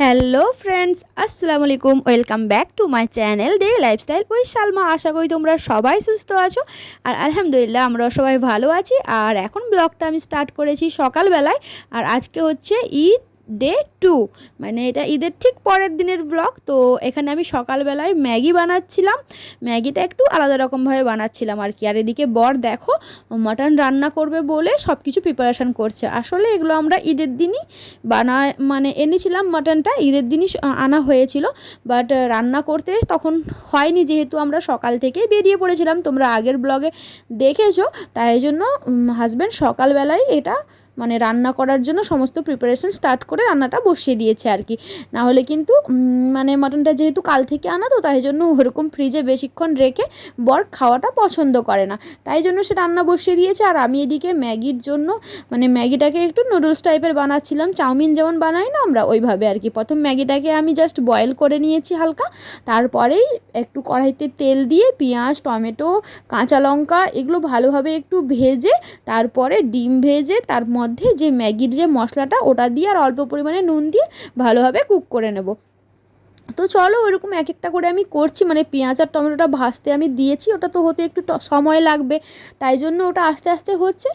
Hello friends আসসালামু আলাইকুম welcome back to my channel the lifestyle ওই সালমা আশা করি তোমরা সবাই সুস্থ আছো। আর আলহামদুলিল্লাহ, আমরা সবাই ভালো আছি। আর এখন ব্লগটা আমি স্টার্ট করেছি সকালবেলায়। আর আজকে হচ্ছে ঈদ। ডে টু মানে এটা ঈদের ঠিক পরের দিনের ব্লগ তো এখানে আমি সকালবেলায় ম্যাগি বানাচ্ছিলাম। ম্যাগিটা একটু আলাদা রকমভাবে বানাচ্ছিলাম আর কি। আর এদিকে বর দেখো, মাটন রান্না করবে বলে সব কিছু প্রিপারেশান করছে। আসলে এগুলো আমরা ঈদের দিনই বানা মানে এনেছিলাম মাটনটা, ঈদের দিনই আনা হয়েছিল। বাট রান্না করতে তখন হয়নি যেহেতু আমরা সকাল থেকে বেরিয়ে পড়েছিলাম। তোমরা আগের ব্লগে দেখেছ, তাই জন্য হাজব্যান্ড সকালবেলায় এটা মানে রান্না করার জন্য সমস্ত প্রিপারেশন স্টার্ট করে রান্নাটা বসিয়ে দিয়েছে আর কি। না হলে কিন্তু মানে মাটনটা যেহেতু কাল থেকে আনা, তো তাই জন্য ওরকম ফ্রিজে বেশিক্ষণ রেখে বর খাওয়াটা পছন্দ করে না। তাই জন্য সে রান্না বসিয়ে দিয়েছে। আর আমি এদিকে ম্যাগির জন্য মানে ম্যাগিটাকে একটু নুডলস টাইপের বানাচ্ছিলাম। চাউমিন যেমন বানাই না আমরা, ওইভাবে আর কি। প্রথম ম্যাগিটাকে আমি জাস্ট বয়েল করে নিয়েছি হালকা। তারপরেই একটু কড়াইতে তেল দিয়ে পেঁয়াজ, টমেটো, কাঁচা লঙ্কা, এগুলো ভালোভাবে একটু ভেজে, তারপরে ডিম ভেজে, তার মধ্যে যে ম্যাগির যে মশলাটা, ওটা দিয়ে আর অল্প পরিমাণে নুন দিয়ে ভালোভাবে কুক করে নেব। তো চলো ওরকম এক একটা করে আমি করছি মানে পেঁয়াজ আর টমেটোটা ভাজতে আমি দিয়েছি, ওটা তো হতে একটু সময় লাগবে। তাই জন্য ওটা আস্তে আস্তে হচ্ছে।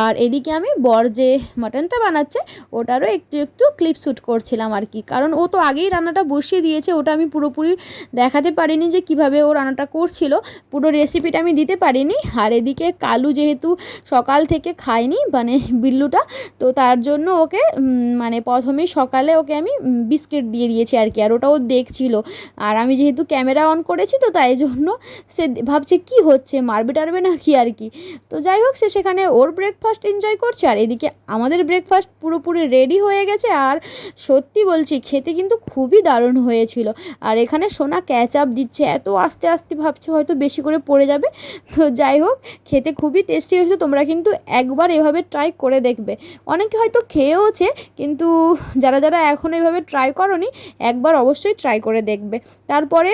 আর এদিকে আমি বর যে মাটনটা বানাচ্ছে, ওটারও একটু একটু ক্লিপ শ্যুট করছিলাম আর কি। কারণ ও তো আগেই রান্নাটা বসিয়ে দিয়েছে, ওটা আমি পুরোপুরি দেখাতে পারিনি যে কীভাবে ও রান্নাটা করছিল। পুরো রেসিপিটা আমি দিতে পারিনি। আর এদিকে কালু যেহেতু সকাল থেকে খায়নি মানে বিল্লুটা, তো তার জন্য ওকে মানে প্রথমে সকালে ওকে আমি বিস্কিট দিয়ে দিয়েছি আর কি। আর ওটা ও দেখছিল। আর আমি যেহেতু ক্যামেরা অন করেছি তো তাই জন্য সে ভাবছে, কি হচ্ছে, মারবে টারবে না কি আর কি? তো যাই হোক, সে সেখানে ওর ব্রেকফাস্ট এনজয় করছে। আর এদিকে আমাদের ব্রেকফাস্ট পুরোপুরি রেডি হয়ে গেছে। আর সত্যি বলছি, খেতে কিন্তু খুবই দারুণ হয়েছিল। আর এখানে সোনা ক্যাচ আপ দিচ্ছে। এত আস্তে আস্তে ভাবছে, হয়তো বেশি করে পড়ে যাবে। তো যাই হোক, খেতে খুবই টেস্টি হয়েছে। তোমরা কিন্তু একবার এভাবে ট্রাই করে দেখবে। অনেকে হয়তো খেয়েওছে, কিন্তু যারা যারা এখন এভাবে ট্রাই করনি, একবার অবশ্যই ট্রাই করে দেখবে। তারপরে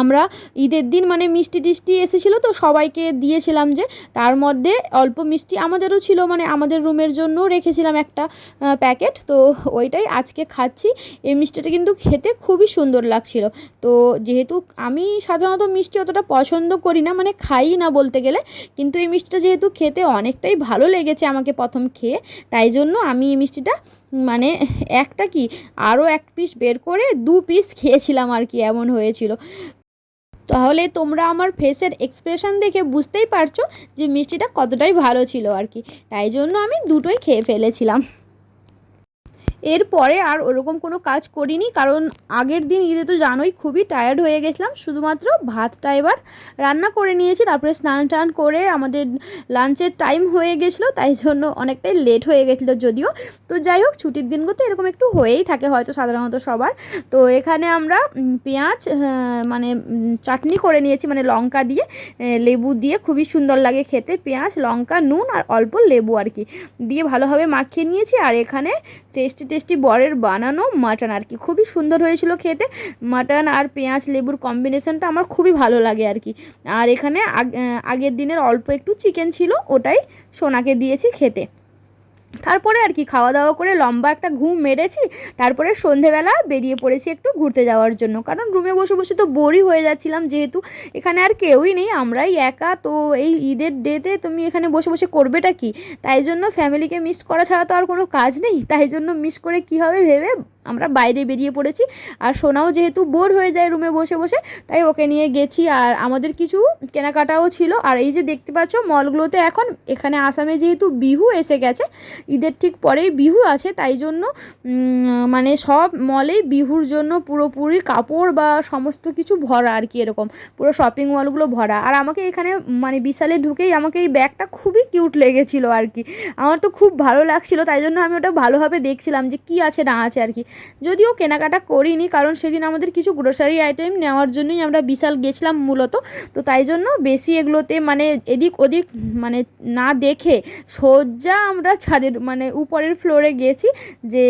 আমরা ঈদের দিন মানে মিষ্টি টিষ্টি এসেছিল তো সবাইকে দিয়েছিলাম যে, তার মধ্যে অল্প মিষ্টি আমাদেরও ছিল মানে আমাদের রুমের জন্য রেখেছিলাম একটা প্যাকেট তো ওইটাই আজকে খাচ্ছি। এই মিষ্টিটা কিন্তু খেতে খুবই সুন্দর লাগছিল। তো যেহেতু আমি সাধারণত মিষ্টি অতটা পছন্দ করি না মানে খাই না বলতে গেলে, কিন্তু এই মিষ্টিটা যেহেতু খেতে অনেকটাই ভালো লেগেছে আমাকে প্রথম খেয়ে, তাই জন্য আমি এই মিষ্টিটা মানে একটা কি, আরও এক পিস বের করে দু পিস খেয়েছিলাম আর কি, এমন হয়েছিল। তাহলে তোমরা আমার ফেসের এক্সপ্রেশন দেখে বুঝতেই পারছ যে মিষ্টিটা কতটাই ভালো ছিল আর কি। তাই জন্য আমি দুটোই খেয়ে ফেলেছিলাম। এরপরে আর ওরকম কোনো কাজ করিনি, কারণ আগের দিন ঈদে তো জানোই খুবই টায়ার্ড হয়ে গেছিলাম। শুধুমাত্র ভাতটা এবার রান্না করে নিয়েছি, তারপরে স্নান টান করে আমাদের লাঞ্চের টাইম হয়ে গেছিল, তাই জন্য অনেকটাই লেট হয়ে গেছিল যদিও। তো যাই হোক, ছুটির দিনগুলোতে এরকম একটু হয়েই থাকে হয়তো সাধারণত সবার। তো এখানে আমরা পেঁয়াজ মানে চাটনি করে নিয়েছি মানে লঙ্কা দিয়ে লেবু দিয়ে, খুবই সুন্দর লাগে খেতে। পেঁয়াজ, লঙ্কা, নুন আর অল্প লেবু আর কি, দিয়ে ভালোভাবে মাখিয়ে নিয়েছি। আর এখানে টেস্টি টেস্টি বরের বানানো মাটন আর কি। খুবই সুন্দর হয়েছিল খেতে। মাটন আর পেঁয়াজ লেবুর কম্বিনেশনটা আমার খুবই ভালো লাগে আর কি। আর এখানে আগ- আগের দিনের অল্প একটু চিকেন ছিল, ওটাই সোনাকে দিয়েছি খেতে। তারপরে আর কি খাওয়া দাওয়া করে লম্বা একটা ঘুম মেরেছি, তারপরে সন্ধেবেলা বেরিয়ে পড়েছি একটু ঘুরতে যাওয়ার জন্য। কারণ রুমে বসে বসে তো বোরই হয়ে যাচ্ছিলাম যেহেতু এখানে আর কেউই নেই, আমরাই একা। তো এই ঈদের ডেতে তুমি এখানে বসে বসে করবেটা কি? তাই জন্য ফ্যামিলিকে মিস করা ছাড়া তো আর কোনো কাজ নেই। তাই জন্য মিস করে কি হবে ভেবে আমরা বাইরে বেরিয়ে পড়েছি। আর সোনাও যেহেতু বোর হয়ে যায় রুমে বসে বসে, তাই ওকে নিয়ে গেছি। আর আমাদের কিছু কেনাকাটাও ছিল। আর এই যে দেখতে পাচ্ছ মলগুলোতে এখন এখানে আসামে যেহেতু বিহু এসে গেছে ঈদের ঠিক পরেই বিহু আছে, তাই জন্য মানে সব মলেই বিহুর জন্য পুরোপুরি কাপড় বা সমস্ত কিছু ভরা আর কি এরকম, পুরো শপিং মলগুলো ভরা। আর আমাকে এখানে মানে বিশালে ঢুকেই আমাকে এই ব্যাগটা খুবই কিউট লেগেছিলো আর কি। আমার তো খুব ভালো লাগছিল, তাই জন্য আমি ওটা ভালোভাবে দেখছিলাম যে কি আছে, না আছে আর কি। যদিও কেনাকাটা করিনি, কারণ সেদিন আমাদের কিছু গ্রোসারি আইটেম নেওয়ার জন্যই আমরা বিশাল গেছিলাম মূলত। তো তাই জন্য বেশি এগুলোতে মানে এদিক ওদিক মানে না দেখে সোজা আমরা ছাদের মানে উপরের ফ্লোরে গিয়েছি যে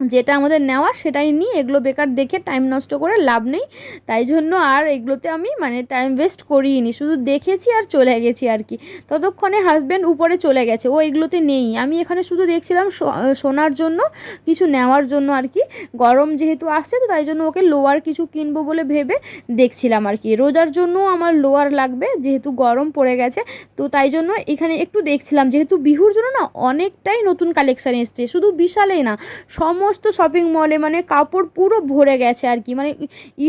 যেটা আমাদের নেওয়ার সেটাই নিই এগুলো বেকার দেখে টাইম নষ্ট করে লাভ নেই। তাই জন্য আর এগুলোতে আমি মানে টাইম ওয়েস্ট করিনি, শুধু দেখেছি আর চলে গেছি আর কি। ততক্ষণে হাজব্যান্ড উপরে চলে গেছে, ও এগুলোতে নেই। আমি এখানে শুধু দেখছিলাম শোনার জন্য, কিছু নেওয়ার জন্য আর কি। গরম যেহেতু আসছে তো তাই জন্য ওকে লোয়ার কিছু কিনবো বলে ভেবে দেখছিলাম আর কি। রোজার জন্য আমার লোয়ার লাগবে, যেহেতু গরম পড়ে গেছে। তো তাই জন্য এখানে একটু দেখছিলাম, যেহেতু বিহুর জন্য না অনেকটাই নতুন কালেকশান এসছে, শুধু বিশালেই না সম সমস্ত শপিং মলে মানে কাপড় পুরো ভরে গেছে আর কি। মানে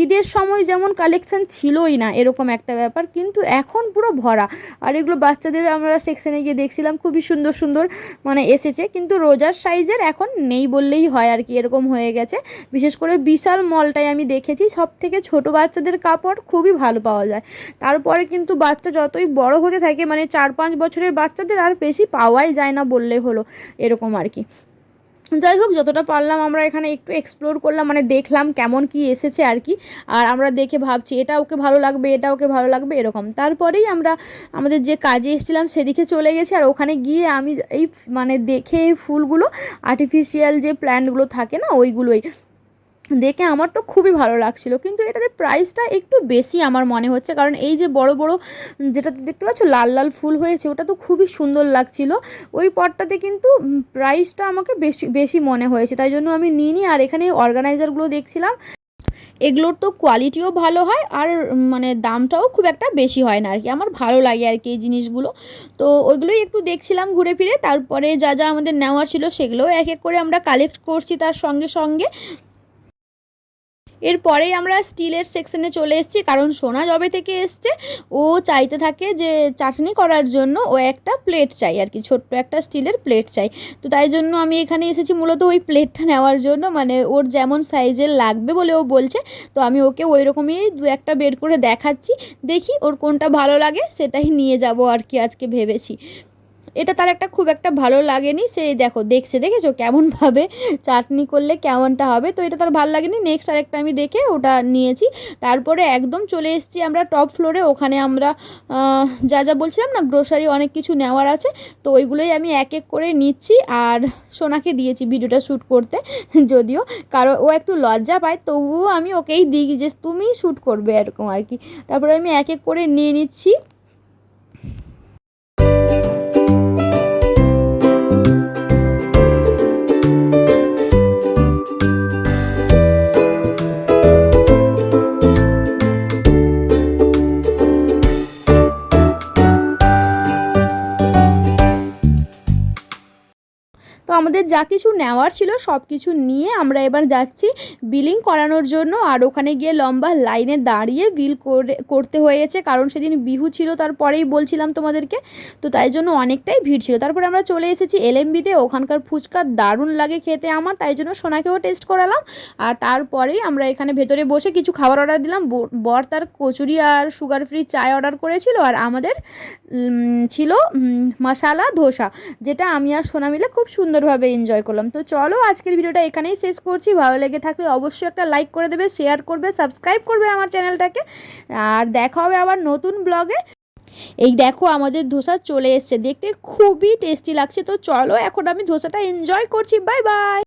ঈদের সময় যেমন কালেকশান ছিলই না এরকম একটা ব্যাপার, কিন্তু এখন পুরো ভরা। আর এগুলো বাচ্চাদের আমরা সেকশানে গিয়ে দেখছিলাম, খুবই সুন্দর সুন্দর মানে এসেছে। কিন্তু রোজার সাইজের এখন নেই বললেই হয় আর কি, এরকম হয়ে গেছে। বিশেষ করে বিশাল মলটাই আমি দেখেছি সব থেকে ছোট বাচ্চাদের কাপড় খুবই ভালো পাওয়া যায়। তারপরে কিন্তু বাচ্চা যতই বড় হতে থাকে মানে চার পাঁচ বছরের বাচ্চাদের আর বেশি পাওয়াই যায় না বললে হলো, এরকম আর কি। যাই হোক, যতটা পারলাম আমরা এখানে একটু এক্সপ্লোর করলাম মানে দেখলাম কেমন কি এসেছে আর কি। আর আমরা দেখে ভাবছি, এটা ওকে ভালো লাগবে, এটা ওকে ভালো লাগবে, এরকম। তারপরেই আমরা আমাদের যে কাজে এসেছিলাম, সেদিকে চলে গেছি। আর ওখানে গিয়ে আমি এই মানে দেখে এই ফুলগুলো আর্টিফিশিয়াল যে প্ল্যান্টগুলো থাকে না, ওইগুলোই দেখে আমার তো খুবই ভালো লাগছিল। কিন্তু এটাতে প্রাইসটা একটু বেশি আমার মনে হচ্ছে। কারণ এই যে বড় বড় যেটা দেখতে পাচ্ছ, লাল লাল ফুল হয়েছে, ওটা তো খুবই সুন্দর লাগছিল। ওই পটটাতে কিন্তু প্রাইসটা আমাকে বেশি বেশি মনে হয়েছে। তাই জন্য আমি নিইনি। আর এখানে অর্গানাইজারগুলো দেখছিলাম, এগুলোর তো কোয়ালিটিও ভালো হয় আর মানে দামটাও খুব একটা বেশি হয় না আর কি আমার ভালো লাগে আর কি এই জিনিসগুলো। তো ওইগুলোই একটু দেখছিলাম ঘুরে ফিরে। তারপরে যা যা আমাদের নেওয়ার ছিল, সেগুলোও এক এক করে আমরা কালেক্ট করছি তার সঙ্গে সঙ্গে। এরপরেই আমরা স্টিলের সেকশনে চলে এসেছি, কারণ সোনা জবে থেকে এসছে, ও চাইতে থাকে যে চাটনি করার জন্য ও একটা প্লেট চাই আর কি, ছোট্ট একটা স্টিলের প্লেট চাই। তো তাই জন্য আমি এখানে এসেছি মূলত ওই প্লেটটা নেওয়ার জন্য মানে ওর যেমন সাইজের লাগবে বলে ও বলছে, তো আমি ওকে ওই রকমই দু একটা বের করে দেখাচ্ছি, দেখি ওর কোনটা ভালো লাগে, সেটাই নিয়ে যাব আর কি আজকে ভেবেছি। এটা তার একটা খুব একটা ভালো লাগেনি। সে দেখো, দেখছে, দেখেছ কেমনভাবে চাটনি করলে কেমনটা হবে? তো এটা তার ভালো লাগেনি। নেক্সট আরেকটা আমি দেখে ওটা নিয়েছি। তারপরে একদম চলে এসেছি আমরা টপ ফ্লোরে ওখানে আমরা যা যা বলছিলাম না গ্রোসারি অনেক কিছু নেওয়ার আছে। তো ওইগুলোই আমি এক এক করে নিচ্ছি আর সোনাকে দিয়েছি ভিডিওটা শ্যুট করতে। যদিও কারণ ও একটু লজ্জা পায়, তবুও আমি ওকেই দিই যে তুমিই শ্যুট করবে এরকম আর কি। তারপরে আমি এক এক করে নিয়ে নিচ্ছি। তো আমাদের যা কিছু নেওয়ার ছিল সব কিছু নিয়ে আমরা এবার যাচ্ছি বিলিং করানোর জন্য। আর ওখানে গিয়ে লম্বা লাইনে দাঁড়িয়ে বিল করে, করতে হয়েছে। কারণ সেদিন বিহু ছিল, তারপরেই বলছিলাম তোমাদেরকে। তো তাই জন্য অনেকটাই ভিড় ছিল। তারপরে আমরা চলে এসেছি এলএমবিতে। ওখানকার ফুচকা দারুণ লাগে খেতে আমার। তাই জন্য সোনাকেও টেস্ট করালাম। আর তারপরেই আমরা এখানে ভেতরে বসে কিছু খাবার অর্ডার দিলাম। বর তার কচুরি আর সুগার ফ্রি চায় অর্ডার করেছিল। আর আমাদের ছিল মশালা, ধোসা। যেটা আমি আর সোনা মিলে খুব সুন্দর সুন্দরভাবে এনজয় করলাম। তো চলো আজকের ভিডিওটা এখানেই শেষ করছি। ভালো লেগে থাকলে অবশ্যই একটা লাইক করে দেবে শেয়ার করবে সাবস্ক্রাইব করবে আমার চ্যানেলটাকে আর দেখা হবে আবার নতুন ব্লগে এই দেখো আমাদের ধোসা চলে এসছে। দেখতে খুবই টেস্টি লাগছে। তো চলো এখন আমি ধোসাটা এনজয় করছি। Bye bye